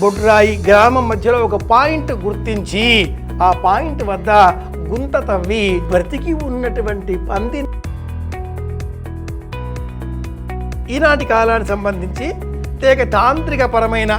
బొడ్రాయి గ్రామం మధ్యలో ఒక పాయింట్ గుర్తించి ఆ పాయింట్ వద్ద గుంత తవ్వి బ్రతికి ఉన్నటువంటి పంది ఈనాటి కాలానికి సంబంధించి తేక తాంత్రిక పరమైన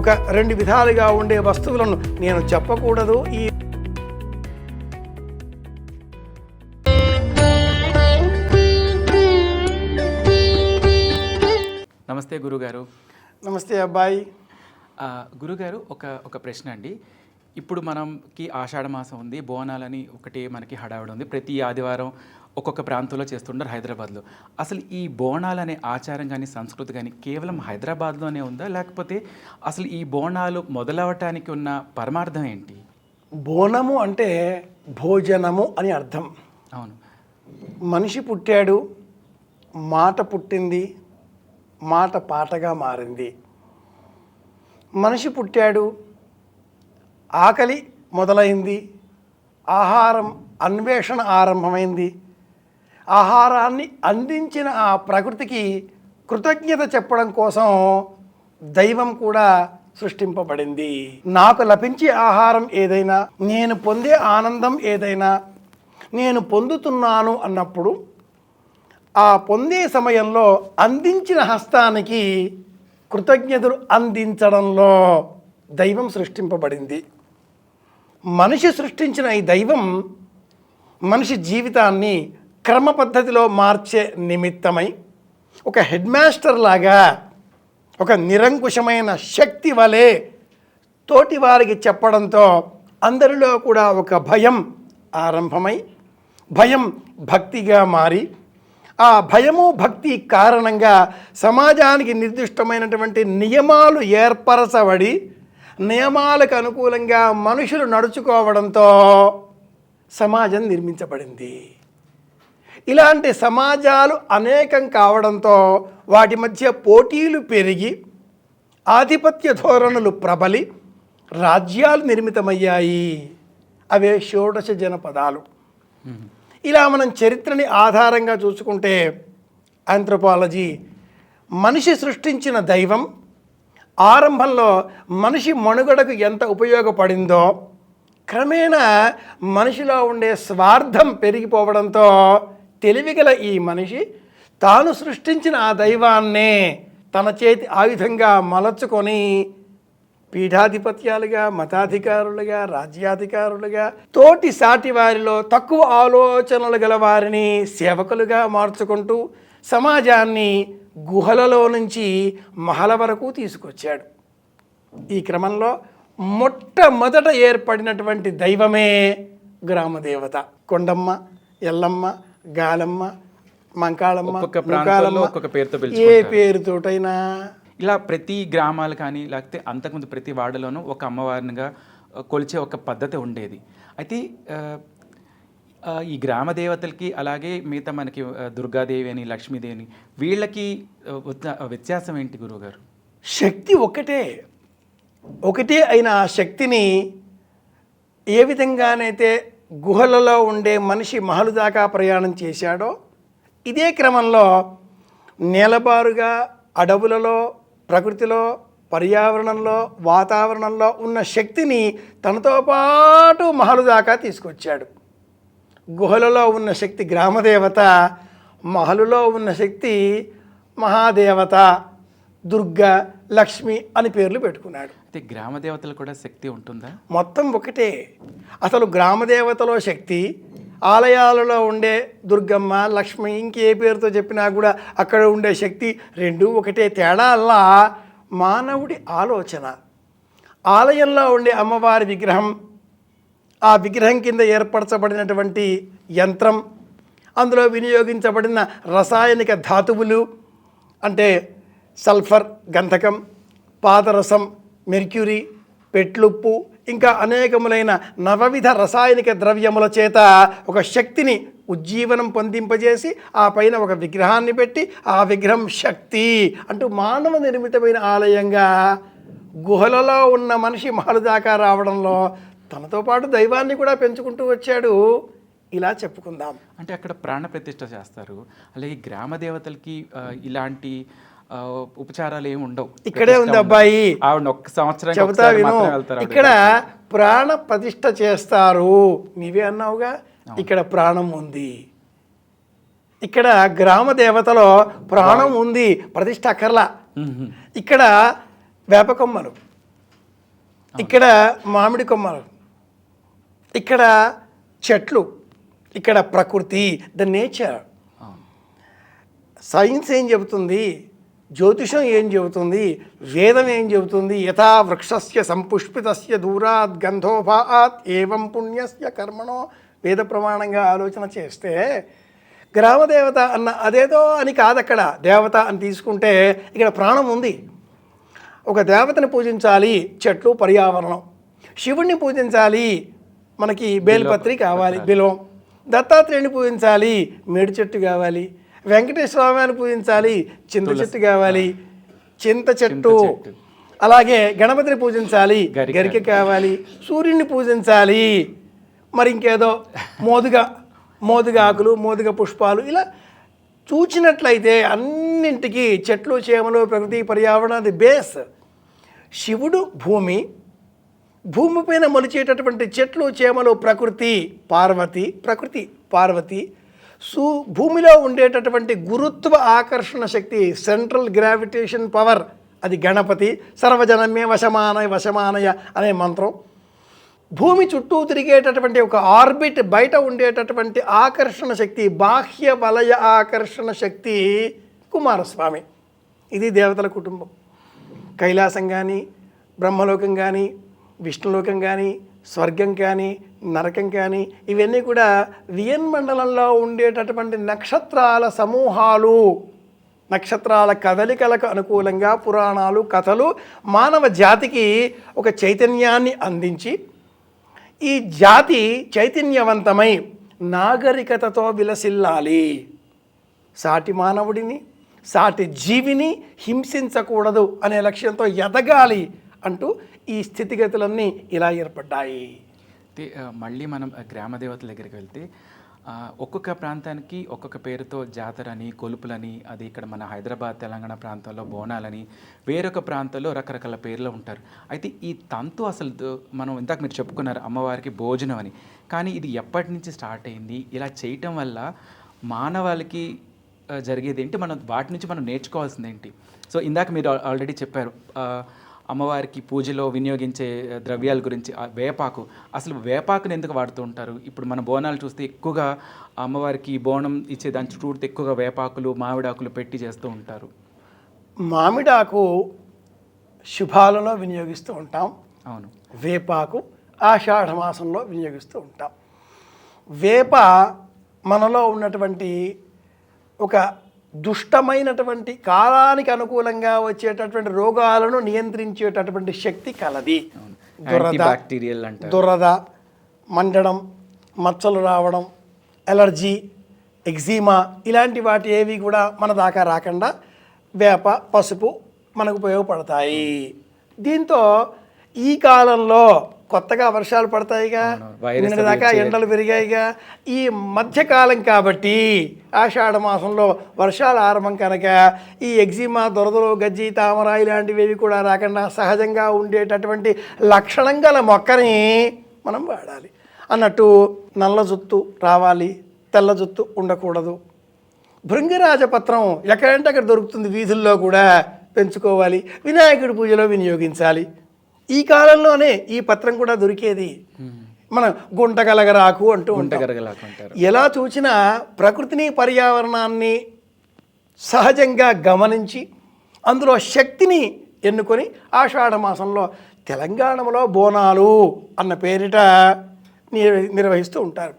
ఒక రెండు విధాలుగా ఉండే వస్తువులను నేను చెప్పకూడదు. ఈ నమస్తే గురుగారు. నమస్తే అబ్బాయి. గురుగారు ఒక ఒక ప్రశ్న అండి. ఇప్పుడు మనకి ఆషాఢ మాసం ఉంది బోనాలని ఒకటి మనకి హడావిడి ఉంది. ప్రతి ఆదివారం ఒక్కొక్క ప్రాంతంలో చేస్తుంటారు హైదరాబాద్లో. అసలు ఈ బోనాలు అనే ఆచారం కానీ సంస్కృతి కానీ కేవలం హైదరాబాద్లోనే ఉందా? లేకపోతే అసలు ఈ బోనాలు మొదలవటానికి ఉన్న పరమార్థం ఏంటి? బోనము అంటే భోజనము అని అర్థం. అవును. మనిషి పుట్టాడు మాట పుట్టింది మాట పాటగా మారింది. మనిషి పుట్టాడు. ఆకలి మొదలైంది. ఆహారం అన్వేషణ ఆరంభమైంది. ఆహారాన్ని అందించిన ఆ ప్రకృతికి కృతజ్ఞత చెప్పడం కోసం దైవం కూడా సృష్టింపబడింది. నాకు లభించే ఆహారం ఏదైనా నేను పొందే ఆనందం ఏదైనా నేను పొందుతున్నాను అన్నప్పుడు ఆ పొందే సమయంలో అందించిన హస్తానికి కృతజ్ఞతలు అందించడంలో దైవం సృష్టింపబడింది. మనిషి సృష్టించిన ఈ దైవం మనిషి జీవితాన్ని క్రమ పద్ధతిలో మార్చే నిమిత్తమై ఒక హెడ్ మాస్టర్ లాగా ఒక నిరంకుశమైన శక్తి వలె తోటి వారికి చెప్పడంతో అందరిలో కూడా ఒక భయం ఆరంభమై భయం భక్తిగా మారి ఆ భయము భక్తి కారణంగా సమాజానికి నిర్దిష్టమైనటువంటి నియమాలు ఏర్పరచబడి నియమాలకు అనుకూలంగా మనుషులు నడుచుకోవడంతో సమాజం నిర్మించబడింది. ఇలాంటి సమాజాలు అనేకం కావడంతో వాటి మధ్య పోటీలు పెరిగి ఆధిపత్య ధోరణులు ప్రబలి రాజ్యాలు నిర్మితమయ్యాయి. అవే షోడశ జనపదాలు. ఇలా మనం చరిత్రని ఆధారంగా చూసుకుంటే ఆంథ్రోపాలజీ మనిషి సృష్టించిన దైవం ఆరంభంలో మనిషి మనుగడకు ఎంత ఉపయోగపడిందో క్రమేణా మనిషిలో ఉండే స్వార్థం పెరిగిపోవడంతో తెలివిగల ఈ మనిషి తాను సృష్టించిన ఆ దైవాన్నే తన చేతి ఆయుధంగా మలచుకొని పీఠాధిపత్యాలుగా మతాధికారులుగా రాజ్యాధికారులుగా తోటి సాటి వారిలో తక్కువ ఆలోచనలు గల వారిని సేవకులుగా మార్చుకుంటూ సమాజాన్ని గుహలలో నుంచి మహల వరకు తీసుకొచ్చాడు ఈ క్రమంలో మొట్టమొదట ఏర్పడినటువంటి దైవమే గ్రామదేవత కొండమ్మ ఎల్లమ్మ గాలమ్మ మంకాళమ్మ ఏ. పేరుతోటైనా ఇలా ప్రతి గ్రామాలు కానీ లేకపోతే అంతకుముందు ప్రతి వాడలోనూ ఒక అమ్మవారినిగా కొలిచే ఒక పద్ధతి ఉండేది. అయితే ఈ గ్రామ దేవతలకి అలాగే మిగతా మనకి దుర్గాదేవి అని లక్ష్మీదేవిని వీళ్ళకి వ్యత్యాసం ఏంటి గురువుగారు? శక్తి ఒకటే. ఒకటే అయిన ఆ శక్తిని ఏ విధంగానైతే గుహలలో ఉండే మనిషి మహలు దాకా ప్రయాణం చేశాడో ఇదే క్రమంలో నేలబారుగా అడవులలో ప్రకృతిలో పర్యావరణంలో వాతావరణంలో ఉన్న శక్తిని తనతో పాటు మహలు దాకా తీసుకొచ్చాడు. గుహలలో ఉన్న శక్తి గ్రామదేవత మహలులో ఉన్న శక్తి మహాదేవత దుర్గ లక్ష్మి అని పేర్లు పెట్టుకున్నాడు. అయితే గ్రామ దేవతలు కూడా శక్తి ఉంటుందా? మొత్తం ఒకటే. అసలు గ్రామదేవతలో శక్తి ఆలయాలలో ఉండే దుర్గమ్మ లక్ష్మి ఇంకే పేరుతో చెప్పినా కూడా అక్కడ ఉండే శక్తి రెండు ఒకటే తేడాల్లా మానవుడి ఆలోచన. ఆలయంలో ఉండే అమ్మవారి విగ్రహం ఆ విగ్రహం కింద ఏర్పరచబడినటువంటి యంత్రం అందులో వినియోగించబడిన రసాయనిక ధాతువులు అంటే సల్ఫర్ గంధకం పాదరసం మెర్క్యూరీ పెట్లుప్పు ఇంకా అనేకములైన నవవిధ రసాయనిక ద్రవ్యముల చేత ఒక శక్తిని ఉజ్జీవనం పొందింపజేసి ఆ పైన ఒక విగ్రహాన్ని పెట్టి ఆ విగ్రహం శక్తి అంటూ మానవ నిర్మితమైన ఆలయంగా గుహలలో ఉన్న మనిషి మహలుదాకా రావడంలో తనతో పాటు దైవాన్ని కూడా పెంచుకుంటూ వచ్చాడు. ఇలా చెప్పుకుందాం. అంటే అక్కడ ప్రాణ ప్రతిష్ఠ చేస్తారు. అలాగే గ్రామ దేవతలకి ఇలాంటి ఉపచారాలు ఏమి ఉండవు. ఇక్కడే ఉంది అబ్బాయి. ఆవిడ ఒక్క సంవత్సరం చెబుతా విను. ఇక్కడ ప్రాణ ప్రతిష్ఠ చేస్తారు. నీవే అన్నావుగా? ఇక్కడ ప్రాణం ఉంది. ఇక్కడ గ్రామ దేవతలో ప్రాణం ఉంది. ప్రతిష్ఠ అక్కర్లా. ఇక్కడ వేప కొమ్మలు. ఇక్కడ మామిడి కొమ్మలు. ఇక్కడ చెట్లు. ఇక్కడ ప్రకృతి. The nature. సైన్స్ ఏం చెబుతుంది? జ్యోతిషం ఏం చెబుతుంది? వేదం ఏం చెబుతుంది? యథా వృక్షస్య సంపుష్పితస్య దూరాత్ గంధోభాత్ ఏవం పుణ్యస్య కర్మణో వేద ప్రమాణంగా ఆలోచన చేస్తే గ్రామదేవత అన్న అదేదో అని కాదక్కడ దేవత అని తీసుకుంటే ఇక్కడ ప్రాణం ఉంది. ఒక దేవతని పూజించాలి చెట్లు పర్యావరణం. శివుణ్ణి పూజించాలి మనకి బేల్పత్రి కావాలి బిల్వం దత్తాత్రేయుని పూజించాలి మేడి చెట్టు కావాలి. వెంకటేశ్వర స్వామిని పూజించాలి చింత చెట్టు కావాలి చింత చెట్టు. అలాగే గణపతిని పూజించాలి గరిక. గరిక కావాలి సూర్యుడిని పూజించాలి. మరి ఇంకేదో మోదుగా మోదుగ ఆకులు మోదుగ పుష్పాలు ఇలా చూచినట్లయితే అన్నింటికి చెట్లు చేమలు ప్రకృతి పర్యావరణం అది బేస్. శివుడు భూమి. భూమిపైన మొలిచేటటువంటి చెట్లు చేమలు ప్రకృతి పార్వతి ప్రకృతి పార్వతి సో భూమిలో ఉండేటటువంటి గురుత్వ ఆకర్షణ శక్తి సెంట్రల్ గ్రావిటేషన్ పవర్ అది గణపతి సర్వజనమే వశమానయ వశమానయ అనే మంత్రం. భూమి చుట్టూ తిరిగేటటువంటి ఒక ఆర్బిట్ బయట ఉండేటటువంటి ఆకర్షణ శక్తి బాహ్య వలయ ఆకర్షణ శక్తి కుమారస్వామి. ఇది దేవతల కుటుంబం. కైలాసం కానీ బ్రహ్మలోకం కానీ విష్ణులోకం కానీ స్వర్గం కానీ నరకం కానీ ఇవన్నీ కూడా వియన్ మండలంలో ఉండేటటువంటి నక్షత్రాల సమూహాలు. నక్షత్రాల కదలికలకు అనుకూలంగా పురాణాలు కథలు మానవ జాతికి ఒక చైతన్యాన్ని అందించి ఈ జాతి చైతన్యవంతమై నాగరికతతో విలసిల్లాలి. సాటి మానవుడిని సాటి జీవిని హింసించకూడదు అనే లక్ష్యంతో ఎదగాలి అంటూ ఈ స్థితిగతులన్నీ ఇలా ఏర్పడ్డాయి. మళ్ళీ మనం గ్రామ దేవతల దగ్గరికి వెళ్తే ఒక్కొక్క ప్రాంతానికి ఒక్కొక్క పేరుతో జాతరని కొలుపులని అది ఇక్కడ మన హైదరాబాద్ తెలంగాణ ప్రాంతంలో బోనాలని వేరొక ప్రాంతంలో రకరకాల పేర్లు ఉంటారు. అయితే ఈ తంతు అసలు మనం ఇందాక మీరు చెప్పుకున్నారు అమ్మవారికి భోజనం అని. కానీ ఇది ఎప్పటి నుంచి స్టార్ట్ అయింది? ఇలా చేయటం వల్ల మానవాళికి జరిగేది ఏంటి? మనం వాటి నుంచి మనం నేర్చుకోవాల్సింది ఏంటి? సో ఇందాక మీరు ఆల్రెడీ చెప్పారు అమ్మవారికి పూజలో వినియోగించే ద్రవ్యాల గురించి వేపాకు. అసలు వేపాకుని ఎందుకు వాడుతూ ఉంటారు? ఇప్పుడు మన బోనాలు చూస్తే ఎక్కువగా అమ్మవారికి బోనం ఇచ్చే దాని చుట్టూ ఎక్కువగా వేపాకులు మామిడాకులు పెట్టి చేస్తూ ఉంటారు. మామిడాకు శుభాలలో వినియోగిస్తూ ఉంటాం. అవును. వేపాకు ఆషాఢ మాసంలో వినియోగిస్తూ ఉంటాం. వేప మనలో ఉన్నటువంటి ఒక దుష్టమైనటువంటి కాలానికి అనుకూలంగా వచ్చేటటువంటి రోగాలను నియంత్రించేటటువంటి శక్తి కలది. దురద దురద మండడం మచ్చలు రావడం ఎలర్జీ ఎగ్జీమా ఇలాంటి వాటి ఏవి కూడా మన దాకా రాకుండా వేప పసుపు మనకు ఉపయోగపడతాయి. దీంతో ఈ కాలంలో కొత్తగా వర్షాలు పడతాయిగా దాకా ఎండలు పెరిగాయిగా. ఈ మధ్యకాలం కాబట్టి ఆషాఢ మాసంలో వర్షాలు ఆరంభం కనుక ఈ ఎగ్జిమా దొరదలు గజ్జి తామర ఇలాంటివి కూడా రాకుండా సహజంగా ఉండేటటువంటి లక్షణం గల మొక్కని మనం వాడాలి. అన్నట్టు నల్ల జుత్తు రావాలి తెల్ల జుత్తు ఉండకూడదు. భృంగిరాజపత్రం ఎక్కడంటే అక్కడ దొరుకుతుంది వీధుల్లో కూడా పెంచుకోవాలి వినాయకుడి పూజలో వినియోగించాలి. ఈ కాలంలోనే ఈ పత్రం కూడా దొరికేది. మనం గుంటగలగరాకు అంటూ గుంటగరగలాకుంటారు ఎలా చూసినా ప్రకృతిని పర్యావరణాన్ని సహజంగా గమనించి అందులో శక్తిని ఎన్నుకొని ఆషాఢ మాసంలో తెలంగాణలో బోనాలు అన్న పేరిట నిర్- నిర్వహిస్తూ ఉంటారు.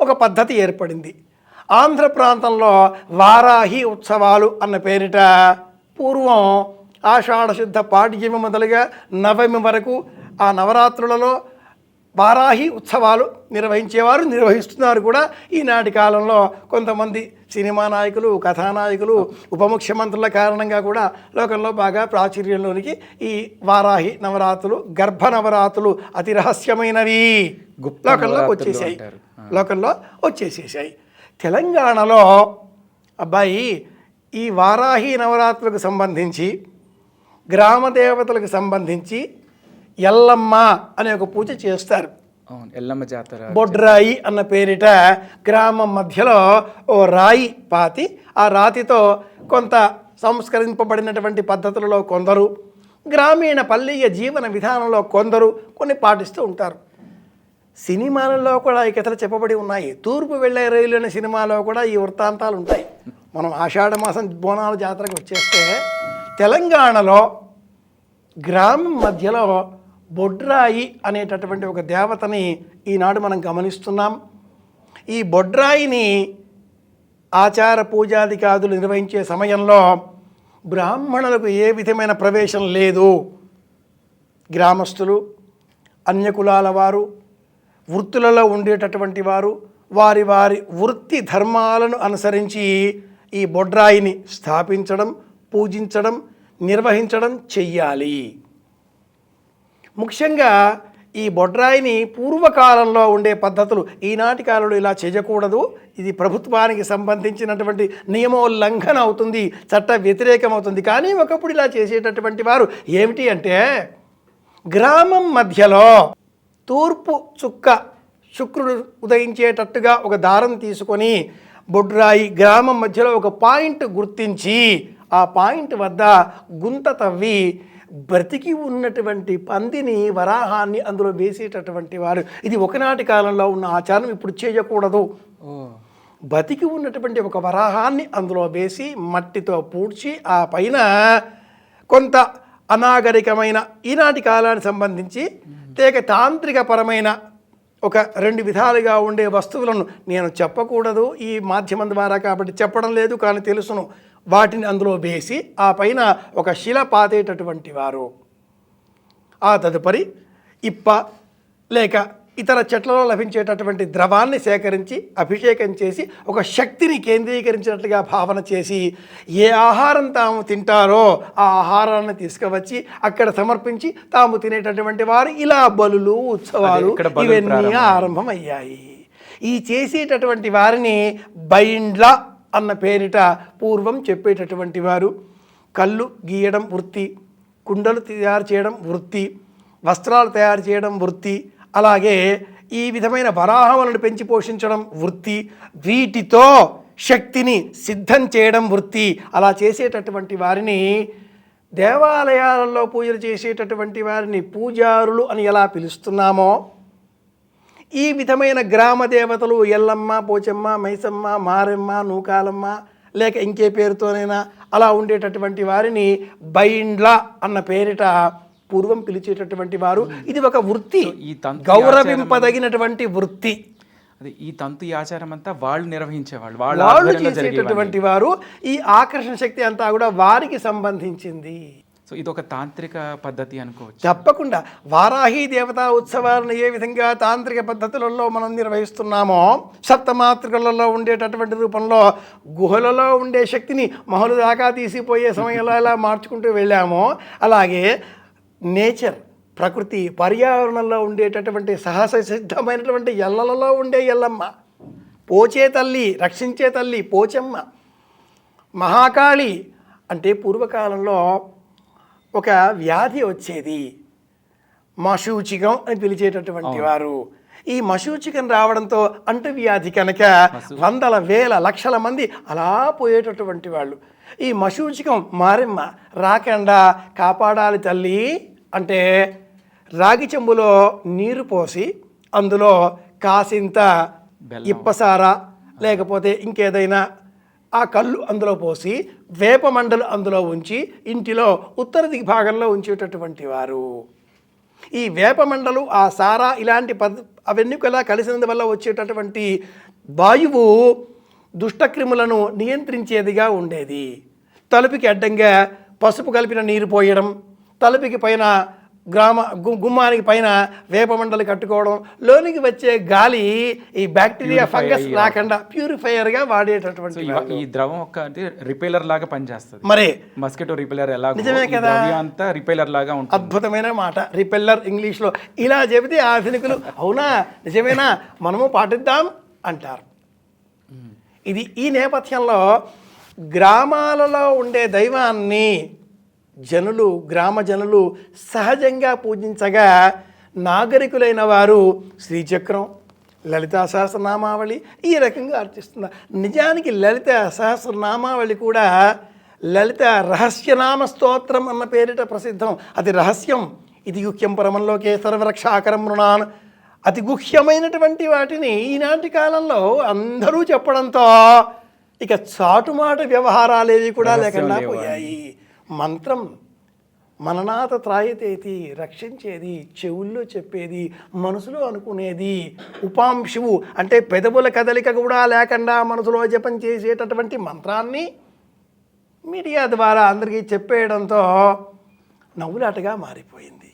ఒక పద్ధతి ఏర్పడింది. ఆంధ్ర ప్రాంతంలో వారాహి ఉత్సవాలు అన్న పేరిట పూర్వం ఆషాఢ శుద్ధ పాడ్యమి మొదలుగా నవమి వరకు ఆ నవరాత్రులలో వారాహి ఉత్సవాలు నిర్వహించేవారు నిర్వహిస్తున్నారు కూడా. ఈనాటి కాలంలో కొంతమంది సినిమా నాయకులు కథానాయకులు ఉప ముఖ్యమంత్రుల కారణంగా కూడా లోకంలో బాగా ప్రాచుర్యంలోనికి ఈ వారాహి నవరాత్రులు గర్భ నవరాత్రులు అతి రహస్యమైనవి నవరాత్రులు వచ్చేసాయి. లోకంలో వచ్చేసేసాయి. తెలంగాణలో అబ్బాయి ఈ వారాహి నవరాత్రులకు సంబంధించి గ్రామ దేవతలకు సంబంధించి ఎల్లమ్మ అనే ఒక పూజ చేస్తారు. అవును ఎల్లమ్మ జాతర. బొడ్రాయి అన్న పేరిట గ్రామం మధ్యలో ఓ రాయి పాతి ఆ రాతితో కొంత సంస్కరింపబడినటువంటి పద్ధతులలో కొందరు గ్రామీణ పల్లీయ జీవన విధానంలో కొందరు కొన్ని పాటిస్తూ ఉంటారు. సినిమాలలో కూడా ఈ కథలు చెప్పబడి ఉన్నాయి. తూర్పు వెళ్ళే రైలు అనే సినిమాలో కూడా ఈ వృత్తాంతాలు ఉంటాయి. మనం ఆషాఢ మాసం బోనాల జాతరకు వచ్చేస్తే తెలంగాణలో గ్రామం మధ్యలో బొడ్రాయి అనేటటువంటి ఒక దేవతని ఈనాడు మనం గమనిస్తున్నాం. ఈ బొడ్రాయిని ఆచార పూజాదికాదులు నిర్వహించే సమయంలో బ్రాహ్మణులకు ఏ విధమైన ప్రవేశం లేదు. గ్రామస్తులు అన్యకులాల వారు వృత్తులలో ఉండేటటువంటి వారు వారి వారి వృత్తి ధర్మాలను అనుసరించి ఈ బొడ్రాయిని స్థాపించడం పూజించడం నిర్వహించడం చెయ్యాలి. ముఖ్యంగా ఈ బొడ్రాయిని పూర్వకాలంలో ఉండే పద్ధతులు ఈనాటి కాలంలో ఇలా చేయకూడదు. ఇది ప్రభుత్వానికి సంబంధించినటువంటి నియమోల్లంఘన అవుతుంది చట్ట వ్యతిరేకం అవుతుంది. కానీ ఒకప్పుడు ఇలా చేసేటటువంటి వారు ఏమిటి అంటే గ్రామం మధ్యలో తూర్పు చుక్క శుక్రుడు ఉదయించేటట్టుగా ఒక దారం తీసుకొని బొడ్రాయి గ్రామం మధ్యలో ఒక పాయింట్ గుర్తించి ఆ పాయింట్ వద్ద గుంత తవ్వి బ్రతికి ఉన్నటువంటి పందిని వరాహాన్ని అందులో వేసేటటువంటి వారు. ఇది ఒకనాటి కాలంలో ఉన్న ఆచారం ఇప్పుడు చేయకూడదు. బతికి ఉన్నటువంటి ఒక వరాహాన్ని అందులో వేసి మట్టితో పూడ్చి ఆ పైన కొంత అనాగరికమైన ఈనాటి కాలానికి సంబంధించి లేక తాంత్రికపరమైన ఒక రెండు విధాలుగా ఉండే వస్తువులను నేను చెప్పకూడదు. ఈ మాధ్యమం ద్వారా కాబట్టి చెప్పడం లేదు కానీ తెలుసును. వాటిని అందులో వేసి ఆ పైన ఒక శిల పాతేటటువంటి వారు ఆ తదుపరి ఇప్ప లేక ఇతర చెట్లలో లభించేటటువంటి ద్రవాన్ని సేకరించి అభిషేకం చేసి ఒక శక్తిని కేంద్రీకరించినట్లుగా భావన చేసి ఏ ఆహారం తాము తింటారో ఆ ఆహారాన్ని తీసుకువచ్చి అక్కడ సమర్పించి తాము తినేటటువంటి వారు ఇలా బలులు ఉత్సవాలు ఇవన్నీ. ఆరంభమయ్యాయి ఈ చేసేటటువంటి వారిని బైండ్ల అన్న పేరిట పూర్వం చెప్పేటటువంటి వారు కళ్ళు గీయడం వృత్తి కుండలు తయారు చేయడం వృత్తి వస్త్రాలు తయారు చేయడం వృత్తి అలాగే ఈ విధమైన వరాహములను పెంచి పోషించడం వృత్తి వీటితో శక్తిని సిద్ధం చేయడం వృత్తి అలా చేసేటటువంటి వారిని దేవాలయాలలో పూజలు చేసేటటువంటి వారిని పూజారులు అని ఎలా పిలుస్తున్నామో ఈ విధమైన గ్రామ దేవతలు ఎల్లమ్మ పోచమ్మ మైసమ్మ మారెమ్మ నూకాలమ్మ లేక ఇంకే పేరుతోనైనా అలా ఉండేటటువంటి వారిని బైండ్ల అన్న పేరిట పూర్వం పిలిచేటటువంటి వారు. ఇది ఒక వృత్తి. ఈ తంతు గౌరవింపదగినటువంటి వృత్తి. అదే ఈ తంతు ఆచారం అంతా వాళ్ళు నిర్వహించేవాళ్ళు. వాళ్ళ. చేసేటటువంటి వారు ఈ ఆకర్షణ శక్తి అంతా కూడా వారికి సంబంధించింది. సో ఇది ఒక తాంత్రిక పద్ధతి అనుకోవచ్చు. తప్పకుండా. వారాహి దేవతా ఉత్సవాలను ఏ విధంగా తాంత్రిక పద్ధతులలో మనం నిర్వహిస్తున్నామో సప్తమాతృకలలో ఉండేటటువంటి రూపంలో గుహలలో ఉండే శక్తిని మహలు దాకా తీసిపోయే సమయంలో ఎలా మార్చుకుంటూ వెళ్ళామో అలాగే నేచర్ ప్రకృతి పర్యావరణంలో ఉండేటటువంటి సహజ సిద్ధమైనటువంటి ఎల్లలలో ఉండే ఎల్లమ్మ పోచే తల్లి రక్షించే తల్లి పోచమ్మ మహాకాళి అంటే పూర్వకాలంలో ఒక వ్యాధి వచ్చేది. మశూచికం అని పిలిచేటటువంటి వారు. ఈ మశూచికం రావడంతో అంటువ్యాధి కనుక వందల వేల లక్షల మంది అలా పోయేటటువంటి వాళ్ళు. ఈ మశూచికం మారెమ్మ రాకుండా కాపాడాలి తల్లి అంటే రాగి చెంబులో నీరు పోసి అందులో కాసింత ఇప్పసార లేకపోతే ఇంకేదైనా ఆ కళ్ళు అందులో పోసి వేపమండలు అందులో ఉంచి ఇంటిలో ఉత్తర దిగు భాగంలో ఉంచేటటువంటి వారు. ఈ వేపమండలు ఆ సారా ఇలాంటి పద్ అవన్నీ కూడా కలిసినందువల్ల వచ్చేటటువంటి వాయువు దుష్టక్రిములను నియంత్రించేదిగా ఉండేది. తలుపుకి అడ్డంగా పసుపు కలిపిన నీరు పోయడం తలుపుకి పైన గ్రామ గుమ్మానికి పైన వేప మండలు కట్టుకోవడం లోనికి వచ్చే గాలి ఈ బ్యాక్టీరియా ఫంగస్ రాకుండా ప్యూరిఫైయర్గా వాడేటటువంటి ఈ ద్రవం ఒక అంటే రిపేలర్ లాగా పనిచేస్తుంది. మరి మస్కిటో రిపేలర్ ఎలా నిజమే కదా. అంతా రిపేలర్ లాగా ఉంటుంది. అద్భుతమైన మాట. రిపెల్లర్ ఇంగ్లీష్లో ఇలా చెబితే ఆధునికులు అవునా? నిజమేనా? మనము పాటిద్దాం అంటారు. ఇది ఈ నేపథ్యంలో గ్రామాలలో ఉండే దైవాన్ని జనులు గ్రామ జనులు సహజంగా పూజించగా నాగరికులైన వారు శ్రీచక్రం లలితా సహస్రనామావళి ఈ రకంగా అర్చిస్తున్నారు నిజానికి లలిత సహస్రనామావళి కూడా లలిత రహస్యనామ స్తోత్రం అన్న పేరిట ప్రసిద్ధం. అది రహస్యం ఇది గుహ్యం పరమంలోకే సర్వరక్షాకరం మృణాన్ అతి గుహ్యమైనటువంటి వాటిని ఈనాటి కాలంలో అందరూ చెప్పడంతో ఇక చాటుమాట వ్యవహారాలేవి కూడా లేకుండా? పోయాయి. మంత్రం మననాథ త్రాయతేతి రక్షించేది చెవుల్లో చెప్పేది మనసులో అనుకునేది ఉపాంశువు అంటే పెదవుల కదలిక కూడా లేకుండా మనసులో జపం చేసేటటువంటి మంత్రాన్ని మీడియా ద్వారా అందరికీ చెప్పేయడంతో నవ్వులాటగా మారిపోయింది.